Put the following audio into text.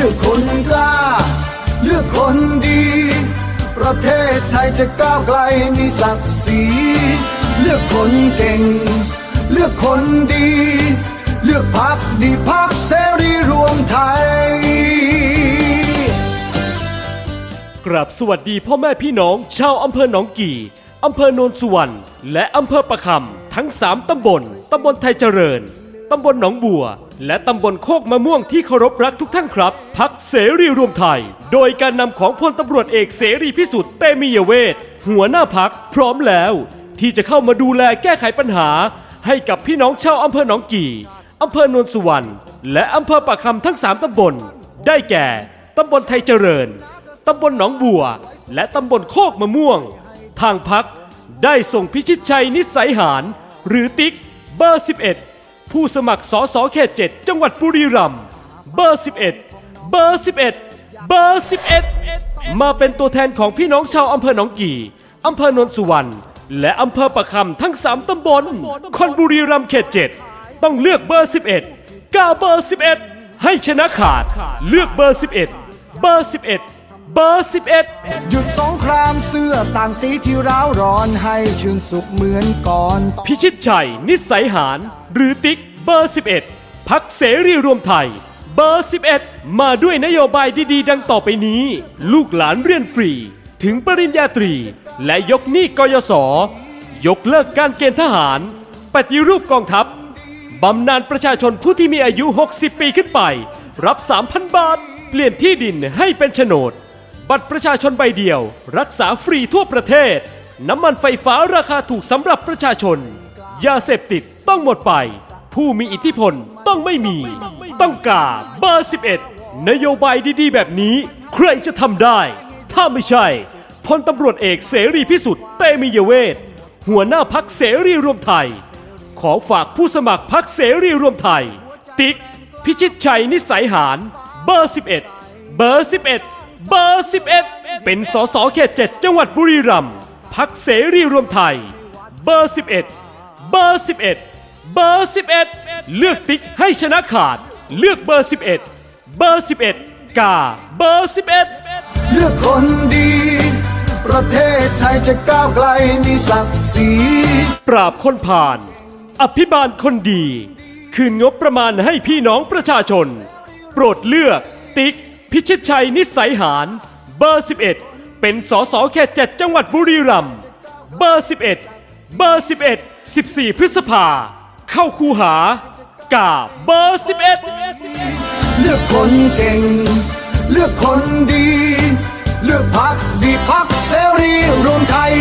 ลือกคนกล้า เลือกคนดี ประเทศไทยจะก้าวไกลมีศักดิ์ศรีเลือกคนเก่ง เลือกคนดี เลือกพักดีพักเสรีรวมไทยกราบสวัสดีพ่อแม่พี่น้อง ชาวอำเภอหนองกี่ อำเภอโนนสุวรรณ และอำเภอประคำ ทั้ง 3 ตำบล ตำบลไทยเจริญ ตำบลหนองบัว และตำบลโคกมะม่วงที่เคารพรักทุกท่านครับ พักเสรีรวมไทย โดยการนำของพลตำรวจเอกเสรีพิสุทธิ์เตมียเวทหัวหน้าพักพร้อมแล้ว ที่จะเข้ามาดูแลแก้ไขปัญหา ให้กับพี่น้องชาวอำเภอหนองกี่อำเภอโนนสุวรรณและอำเภอปากคำทั้ง 3ตำบล ได้แก่ตำบลไทยเจริญตำบลหนองบัว และตำบลโคกมะม่วง ทางพักได้ส่งพิชิตชัยนิสัยหาร หรือติ๊กเบอร์ 11 ผู้สมัครสอสอเขต7จังหวัดบุรีรัมย์เบอร์ 11 เบอร์ 11 เบอร์ 11 มาเป็นตัวแทนของพี่น้องชาวอำเภอหนองกี่อำเภอโนนสุวรรณและอำเภอประคำทั้ง 3ตำบลคนบุรีรัมย์เขต 7 ต้องเลือกเบอร์ 11กาเบอร์ 11 ให้ชนะขาด เลือกเบอร์ 11 เบอร์ 11 เบอร์ 11 หยุดสงครามเสื้อต่างสีที่ร้าวร้อนให้ชื่นสุขเหมือนก่อนพิชิตชัย นิสัยหาร หรือติ๊กเบอร์ 11 พักเสรีรวมไทย เบอร์ 11 มาด้วยนโยบายดีๆ ดังต่อไปนี้ ลูกหลานเรียนฟรี ถึงปริญญาตรี และยกหนี้กยศ ยกเลิกการเกณฑ์ทหาร ปฏิรูปกองทัพบำนาญประชาชนผู้ที่มีอายุ 60 ปีขึ้นไป รับ 3,000 บาท เปลี่ยนที่ดินให้เป็นโฉนด บัตรประชาชนใบเดียว รักษาฟรีทั่วประเทศ น้ำมันไฟฟ้าราคาถูกสำหรับประชาชน ยาเสพติดต้องหมดไป ผู้มีอิทธิพลต้องไม่มี ต้องกาเบอร์ 11 นโยบายดีๆ แบบนี้ ใครจะทำได้ ถ้าไม่ใช่พลตำรวจเอกเสรีพิสุทธิ์เตมียเวทหัวหน้าพักเสรีรวมไทย ขอฝากผู้สมัครพักเสรีรวมไทย ติ๊ก พิชิตชัยนิสัยหาร เบอร์ 11 เบอร์ 11 เบอร์ 11 เป็นสสเขต 7 จังหวัดบุรีรัมย์พักเสรีรวมไทย เบอร์ 11 เบอร์ 11 เบอร์ 11 เลือกติ๊กให้ชนะขาด เลือกเบอร์ 11 เบอร์ 11 กาเบอร์ 11 เลือกคนดี ประเทศไทยจะก้าวไกลมีศักดิ์ศรีปราบคนผ่าน อภิบาลคนดี คืนงบประมาณให้พี่น้องประชาชน โปรดเลือกติ๊ก พิชิตชัยนิสัยหาร เบอร์ 11 เป็นสสเขต7จังหวัดบุรีรัมย์เบอร์ 11 เบอร์ 11 14 พฤษภา เข้าคูหากาเบอร์ 11 เลือกคนเก่ง เลือกคนดี เลือกพักดีพักเสรีรวมไทย